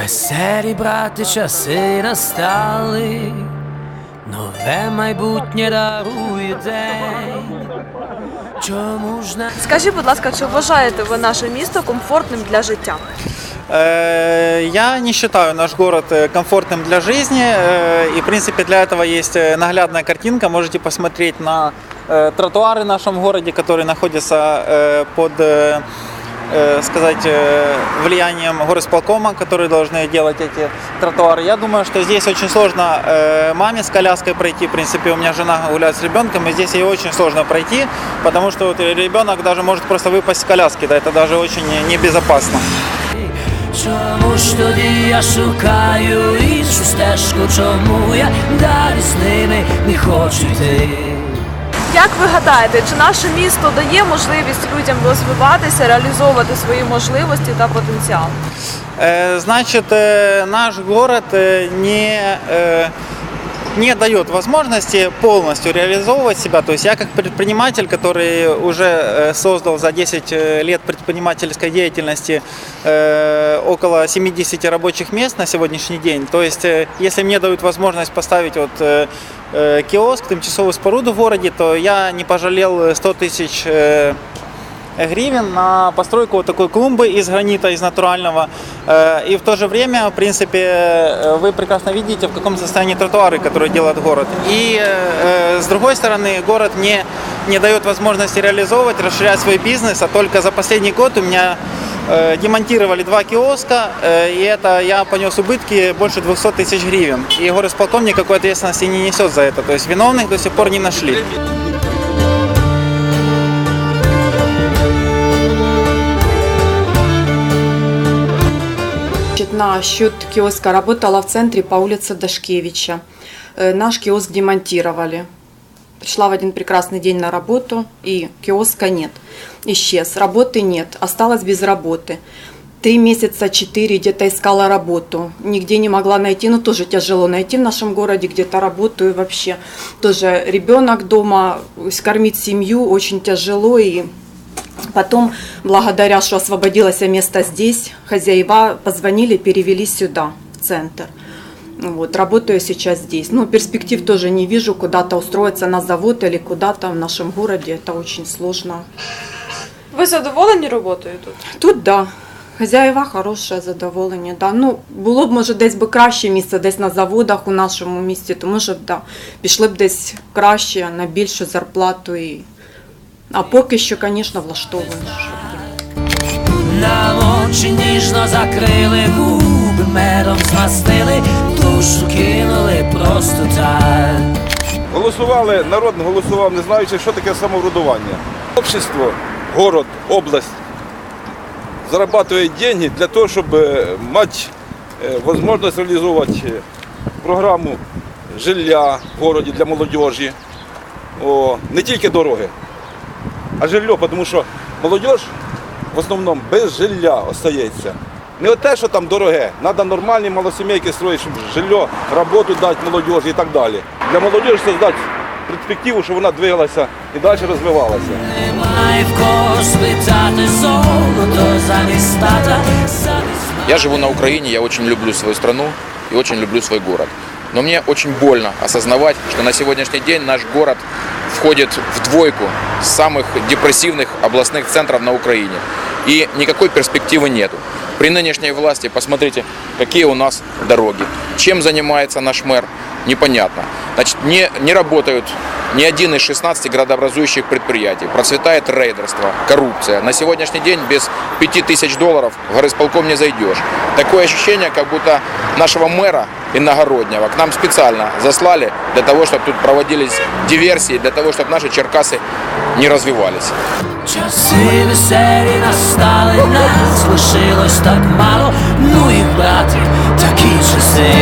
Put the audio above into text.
Веселі брати часи настали, нове майбутнє дарує день. Чому ж не Скажіть, будь ласка, чи вважаєте ви наше місто комфортним для життя? Э, Я не считаю наш город э, комфортным для жизни. э, И, в принципе, для этого есть э, наглядная картинка. Можете посмотреть на э, тротуары в нашем городе, которые находятся э, под э, э, сказать, э, влиянием горосполкома, которые должны делать эти тротуары. Я думаю, что здесь очень сложно э, маме с коляской пройти. В принципе, у меня жена гуляет с ребенком, и здесь ей очень сложно пройти, потому что вот ребенок даже может просто выпасть с коляски. Да, это даже очень небезопасно. чому ж тоді я шукаю іншу стежку, чому я далі з ними не хочу йти? Як ви гадаєте, чи наше місто дає можливість людям розвиватися, реалізовувати свої можливості та потенціал? Э, Значит, э, наш город э, не, э, не дает возможности полностью реализовывать себя. То есть я как предприниматель, который уже э, создал за 10 э, лет предпринимательской деятельности э, около 70 рабочих мест на сегодняшний день. То есть если мне дают возможность поставить вот киоск, тимчасовую споруду в городе, то я не пожалел 100 тысяч гривен на постройку вот такой клумбы из гранита, из натурального. Э, И в то же время, в принципе, э, вы прекрасно видите, в каком состоянии тротуары, которые делает город. И э, с другой стороны, город не, не дает возможности реализовывать, расширять свой бизнес, а только за последний год у меня демонтировали два киоска, и это я понес убытки больше 200 тысяч гривен. И горосполком никакой ответственности не несет за это. То есть виновных до сих пор не нашли. Значит, на счет киоска работала в центре по улице Дашкевича. Э, Наш киоск демонтировали. Пришла в один прекрасный день на работу, и киоска нет. Исчез. Работы нет. Осталась без работы. Три месяца, четыре где-то искала работу. Нигде не могла найти. Ну, тоже тяжело найти в нашем городе где-то работу. И вообще тоже ребенок дома, кормить семью очень тяжело. И Потом, благодаря, что освободилось место здесь, хозяева позвонили, перевели сюда, в центр. Вот, работаю сейчас здесь. Ну, перспектив тоже не вижу, куда-то устроиться на завод или куда-то в нашем городе. Это очень сложно. Ви задоволені роботою тут? Тут да. Хазяєва хороше задоволення. Да. Ну, було б, може, десь би краще місце, десь на заводах у нашому місті, то може б да, пішли б десь краще на більшу зарплату. І... А поки що, звісно, влаштовує. Нам очі ніжно закрили, губи медом змастили, душу кинули просто так. Голосували, народ голосував, не знаючи, що таке самоврядування. Общество, город, область зарабатывает деньги для того, чтобы мати е, возможность реализовывать е, програму жилья в городі для молодежі. О, не тільки дороги, а жилье, тому що молодь в основному без жилья остається. Не те, що там дороге, треба нормальні малосімейки строїти, щоб жилье, роботу дати молодежі і так далі. Для молодежі создати перспективу, щоб вона двигалася і далі розвивалася. Я живу на Украине, я очень люблю свою страну и очень люблю свой город. Но мне очень больно осознавать, что на сегодняшний день наш город входит в двойку самых депрессивных областных центров на Украине. И никакой перспективы нету. При нынешней власти посмотрите, какие у нас дороги. Чем занимается наш мэр, непонятно. Значит, не, не работают ни один из 16 градообразующих предприятий. Процветает рейдерство, коррупция. На сегодняшний день без 5000 долларов в горисполком не зайдешь. Такое ощущение, как будто нашего мэра иногороднего к нам специально заслали для того, чтобы тут проводились диверсии, для того, чтобы наши Черкасы не развивались. Часи веселі настали, нас лишилось так мало, ну і брати такі часи.